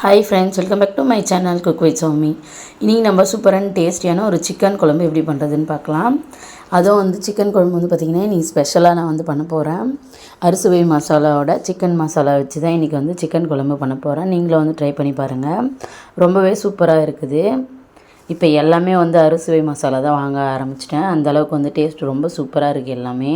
Hi friends welcome back to my channel cook with Somi இன்றைக்கி நம்ம சூப்பரான டேஸ்டியான ஒரு சிக்கன் குழம்பு எப்படி பண்ணுறதுன்னு பார்க்கலாம். அதுவும் வந்து சிக்கன் குழம்பு வந்து பார்த்திங்கன்னா இன்றைக்கி ஸ்பெஷலாக நான் வந்து பண்ண போகிறேன் அரிசுவை மசாலாவோட சிக்கன் மசாலா வச்சு தான் இன்றைக்கி வந்து சிக்கன் குழம்பு பண்ண போகிறேன் நீங்களும் வந்து ட்ரை பண்ணி பாருங்கள் ரொம்பவே சூப்பராக இருக்குது. இப்போ எல்லாமே வந்து அரிசுவை மசாலா தான் வாங்க ஆரம்பிச்சிட்டேன். அந்தளவுக்கு வந்து டேஸ்ட் ரொம்ப சூப்பராக இருக்குது எல்லாமே.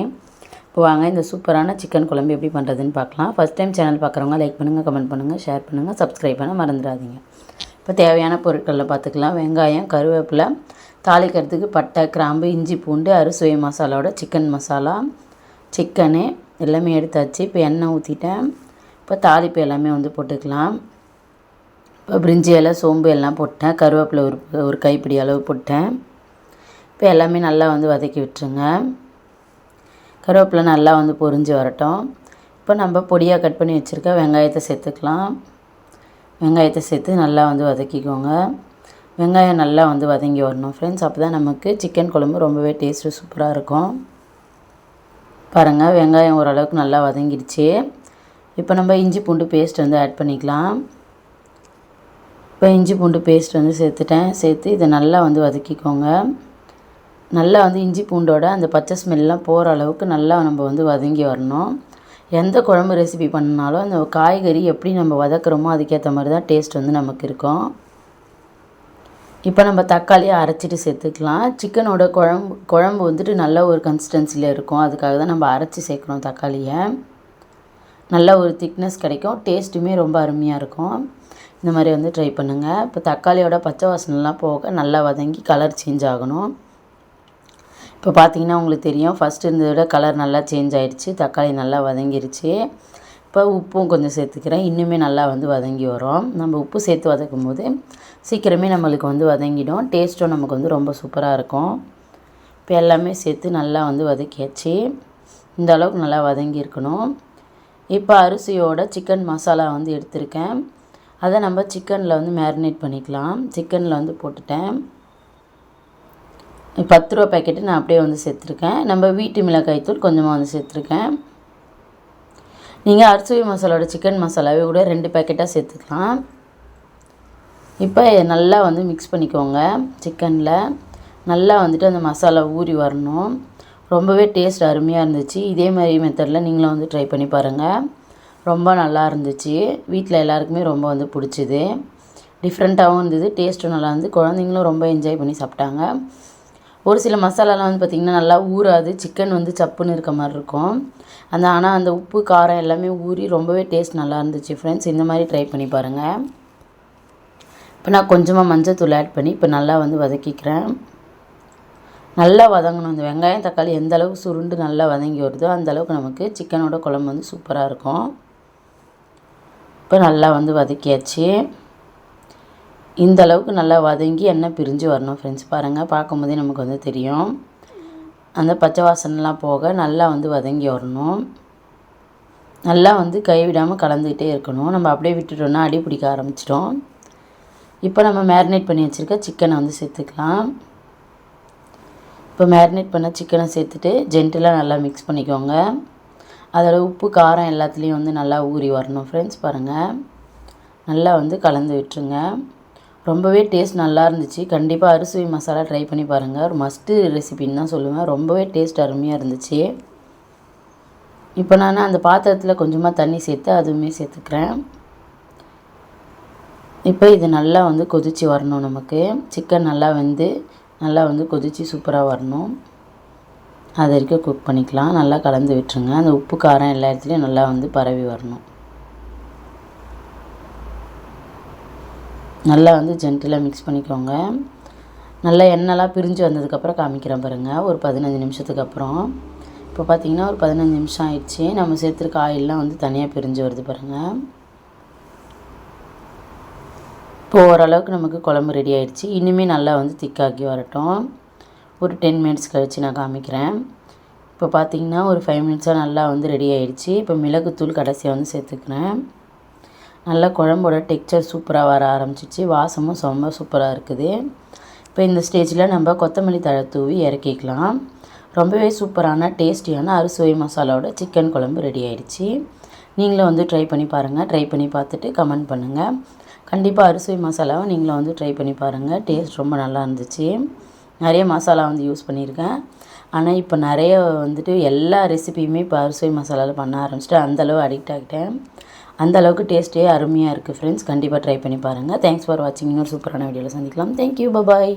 இப்போ வாங்க இந்த சூப்பரான சிக்கன் குழம்பு எப்படி பண்ணுறதுன்னு பார்க்கலாம். ஃபஸ்ட் டைம் சேனல் பார்க்குறவங்க லைக் பண்ணுங்கள் கமெண்ட் பண்ணுங்கள் ஷேர் பண்ணுங்கள் சப்ஸ்கிரைப் பண்ண மறந்துடாதீங்க. இப்போ தேவையான பொருட்களில் பார்த்துக்கலாம். வெங்காயம் கருவேப்பிலை தாளிக்கிறதுக்கு பட்டை கிராம்பு இஞ்சி பூண்டு அறுசுவை மசாலாவோட சிக்கன் மசாலா சிக்கனு எல்லாமே எடுத்தாச்சு. இப்போ எண்ணெய் ஊற்றிட்டேன் இப்போ தாளிப்பு எல்லாமே வந்து போட்டுக்கலாம். இப்போ பிரிஞ்சி இலை சோம்பு எல்லாம் போட்டேன். கருவேப்பிலை ஒரு ஒரு கைப்பிடி அளவு போட்டேன். இப்போ எல்லாமே நல்லா வந்து வதக்கி விட்டுருங்க. கருவேப்பிலை நல்லா வந்து பொரிஞ்சு வரட்டும். இப்போ நம்ம பொடியாக கட் பண்ணி வச்சுருக்க வெங்காயத்தை சேர்த்துக்கலாம். வெங்காயத்தை சேர்த்து நல்லா வந்து வதக்கிக்கோங்க. வெங்காயம் நல்லா வந்து வதங்கி வரணும் ஃப்ரெண்ட்ஸ் அப்போ தான் நமக்கு சிக்கன் குழம்பு ரொம்பவே டேஸ்ட்டு சூப்பராக இருக்கும். பாருங்கள் வெங்காயம் ஓரளவுக்கு நல்லா வதங்கிடுச்சு. இப்போ நம்ம இஞ்சி பூண்டு பேஸ்ட் வந்து ஆட் பண்ணிக்கலாம். இப்போ இஞ்சி பூண்டு பேஸ்ட் வந்து சேர்த்துட்டேன். சேர்த்து இதை நல்லா வந்து வதக்கிக்கோங்க. நல்லா வந்து இஞ்சி பூண்டோட அந்த பச்சை ஸ்மெல்லாம் போகிற அளவுக்கு நல்லா நம்ம வந்து வதங்கி வரணும். எந்த குழம்பு ரெசிபி பண்ணாலும் அந்த காய்கறி எப்படி நம்ம வதக்குறோமோ அதுக்கேற்ற மாதிரி தான் டேஸ்ட் வந்து நமக்கு இருக்கும். இப்போ நம்ம தக்காளியை அரைச்சிட்டு சேர்த்துக்கலாம். சிக்கனோட குழம்பு குழம்பு வந்துட்டு நல்ல ஒரு கன்சிஸ்டன்சியில் இருக்கும். அதுக்காக தான் நம்ம அரைச்சி சேர்க்குறோம் தக்காளியை. நல்ல ஒரு திக்னஸ் கிடைக்கும். டேஸ்ட்டுமே ரொம்ப அருமையாக இருக்கும். இந்த மாதிரி வந்து ட்ரை பண்ணுங்கள் இப்போ தக்காளியோட பச்சை வாசனைலாம் போக நல்லா வதங்கி கலர் சேஞ்ச் ஆகணும். இப்போ பார்த்தீங்கன்னா உங்களுக்கு தெரியும். ஃபஸ்ட்டு இருந்ததை விட கலர் நல்லா சேஞ்ச் ஆகிடுச்சு தக்காளி நல்லா வதங்கிருச்சு. இப்போ உப்பும் கொஞ்சம் சேர்த்துக்கிறேன். இன்னுமே நல்லா வந்து வதங்கி வரும். நம்ம உப்பு சேர்த்து வதக்கும் போது சீக்கிரமே நம்மளுக்கு வந்து வதங்கிடும். டேஸ்ட்டும் நமக்கு வந்து ரொம்ப சூப்பராக இருக்கும். இப்போ எல்லாமே சேர்த்து நல்லா வந்து வதக்கியாச்சு. இந்த அளவுக்கு நல்லா வதங்கியிருக்கணும் இப்போ அரிசியோட சிக்கன் மசாலா வந்து எடுத்திருக்கேன். அதை நம்ம சிக்கனில் வந்து மேரினேட் பண்ணிக்கலாம். சிக்கனில் வந்து போட்டுட்டேன். பத்து ரூபா பேக்கெட்டு நான் அப்படியே வந்து சேர்த்துருக்கேன். நம்ம வீட்டு மிளகாய் தூள் கொஞ்சமாக வந்து சேர்த்துருக்கேன். நீங்கள் அரிசி மசாலாவோட சிக்கன் மசாலாவே கூட ரெண்டு பேக்கெட்டாக சேர்த்துக்கலாம். இப்போ நல்லா வந்து மிக்ஸ் பண்ணிக்கோங்க சிக்கனில் நல்லா வந்துட்டு அந்த மசாலா ஊறி வரணும். ரொம்பவே டேஸ்ட் அருமையாக இருந்துச்சு. இதே மாதிரி மெத்தடில் நீங்களும் வந்து ட்ரை பண்ணி பாருங்கள் ரொம்ப நல்லா இருந்துச்சு. வீட்டில் எல்லாருக்குமே ரொம்ப வந்து பிடிச்சிது. டிஃப்ரெண்ட்டாகவும் இருந்தது. டேஸ்ட்டும் நல்லா இருந்து குழந்தைங்களும் ரொம்ப என்ஜாய் பண்ணி சாப்பிட்டாங்க. ஒரு சில மசாலாலாம் வந்து பார்த்திங்கன்னா நல்லா ஊறாது. சிக்கன் வந்து சப்புன்னு இருக்க மாதிரி இருக்கும். அந்த ஆனால் அந்த உப்பு காரம் எல்லாமே ஊறி ரொம்பவே டேஸ்ட் நல்லா இருந்துச்சு ஃப்ரெண்ட்ஸ் இந்த மாதிரி ட்ரை பண்ணி பாருங்கள் இப்போ நான் கொஞ்சமாக மஞ்சள் தூள் ஆட் பண்ணி இப்போ நல்லா வந்து வதக்கிக்கிறேன். நல்லா வதங்கணும். இந்த வெங்காயம் தக்காளி எந்த அளவுக்கு சுருண்டு நல்லா வதங்கி வருதோ அந்த அளவுக்கு நமக்கு சிக்கனோட குழம்பு வந்து சூப்பராக இருக்கும். இப்போ நல்லா வந்து வதக்கியாச்சு. இந்த அளவுக்கு நல்லா வதங்கி எண்ணெய் பிரிஞ்சு வரணும் ஃப்ரெண்ட்ஸ் பாருங்கள் பார்க்கும்போதே நமக்கு வந்து தெரியும். அந்த பச்சை வாசனைலாம் போக நல்லா வந்து வதங்கி வரணும். நல்லா வந்து கைவிடாமல் கலந்துக்கிட்டே இருக்கணும். நம்ம அப்படியே விட்டுட்டோம்னா அடி பிடிக்க ஆரம்பிச்சிட்டோம் இப்போ நம்ம மேரினேட் பண்ணி வச்சுருக்க சிக்கனை வந்து சேர்த்துக்கலாம். இப்போ மேரினேட் பண்ண சிக்கனை சேர்த்துட்டு ஜென்டிலாக நல்லா மிக்ஸ் பண்ணிக்கோங்க. அதோட உப்பு காரம் எல்லாத்துலேயும் வந்து நல்லா ஊறி வரணும் ஃப்ரெண்ட்ஸ் பாருங்கள் நல்லா வந்து கலந்து விட்டுருங்க. ரொம்பவே டேஸ்ட் நல்லா இருந்துச்சு கண்டிப்பாக அரிசி மசாலா ட்ரை பண்ணி பாருங்கள் ஒரு மஸ்ட்டு ரெசிபின்னு தான் சொல்லுவேன். ரொம்பவே டேஸ்ட் அருமையாக இருந்துச்சு. இப்போ நான் அந்த பாத்திரத்தில் கொஞ்சமாக தண்ணி சேர்த்து அதுவுமே சேர்த்துக்கிறேன். இப்போ இது நல்லா வந்து கொதித்து வரணும் நமக்கு. சிக்கன் நல்லா வந்து நல்லா வந்து கொதித்து சூப்பராக வரணும். அது வரைக்கும் குக் பண்ணிக்கலாம். நல்லா கலந்து விட்டுருங்க. அந்த உப்பு காரம் எல்லா இடத்துலையும் நல்லா வந்து பரவி வரணும். நல்லா வந்து ஜென்டிலாக மிக்ஸ் பண்ணிக்கோங்க. நல்லா எண்ணெய்லாம் பிரிஞ்சு வந்ததுக்கப்புறம் காமிக்கிறேன் பாருங்கள் ஒரு பதினஞ்சு நிமிஷத்துக்கு அப்புறம். இப்போ பார்த்திங்கன்னா ஒரு பதினஞ்சு நிமிஷம் ஆயிடுச்சு. நம்ம சேர்த்துருக்க ஆயிலெலாம் வந்து தனியாக பிரிஞ்சு வருது பாருங்கள் இப்போ ஓரளவுக்கு நமக்கு குழம்பு ரெடி ஆகிடுச்சு இனிமேல் நல்லா வந்து திக்காக்கி வரட்டும். ஒரு டென் மினிட்ஸ் கழித்து நான் காமிக்கிறேன். இப்போ பார்த்திங்கன்னா ஒரு ஃபைவ் மினிட்ஸாக நல்லா வந்து ரெடி ஆகிடுச்சு இப்போ மிளகுத்தூள் கடைசியாக வந்து சேர்த்துக்கிறேன். நல்லா குழம்போட டெக்ஸ்சர் சூப்பராக வர ஆரம்பிச்சிச்சு. வாசமும் ரொம்ப சூப்பராக இருக்குது. இப்போ இந்த ஸ்டேஜில் நம்ம கொத்தமல்லி தழை தூவி இறக்கிக்கலாம். ரொம்பவே சூப்பரான டேஸ்டியான அறுசுவை மசாலாவோட சிக்கன் குழம்பு ரெடி ஆயிடுச்சு. நீங்களும் வந்து ட்ரை பண்ணி பாருங்கள் ட்ரை பண்ணி பார்த்துட்டு கமெண்ட் பண்ணுங்கள் கண்டிப்பாக அரிசி மசாலாவை நீங்களும் வந்து ட்ரை பண்ணி பாருங்கள் டேஸ்ட் ரொம்ப நல்லா இருந்துச்சு. நிறைய மசாலா வந்து யூஸ் பண்ணியிருக்கேன். ஆனால் இப்போ நிறைய வந்துட்டு எல்லா ரெசிபியுமே இப்போ அரிசி மசாலாவில் பண்ண ஆரம்பிச்சிட்டு அந்தளவு அடிக்ட் ஆகிட்டேன். அந்த அளவுக்கு டேஸ்ட்டே அருமையாக இருக்குது ஃப்ரெண்ட்ஸ் கண்டிப்பாக ட்ரை பண்ணி பாருங்கள் தேங்க்ஸ் ஃபார் வாட்சிங் இன்னொரு சூப்பரான வீடியோவில் சந்திக்கலாம். Thank you bye bye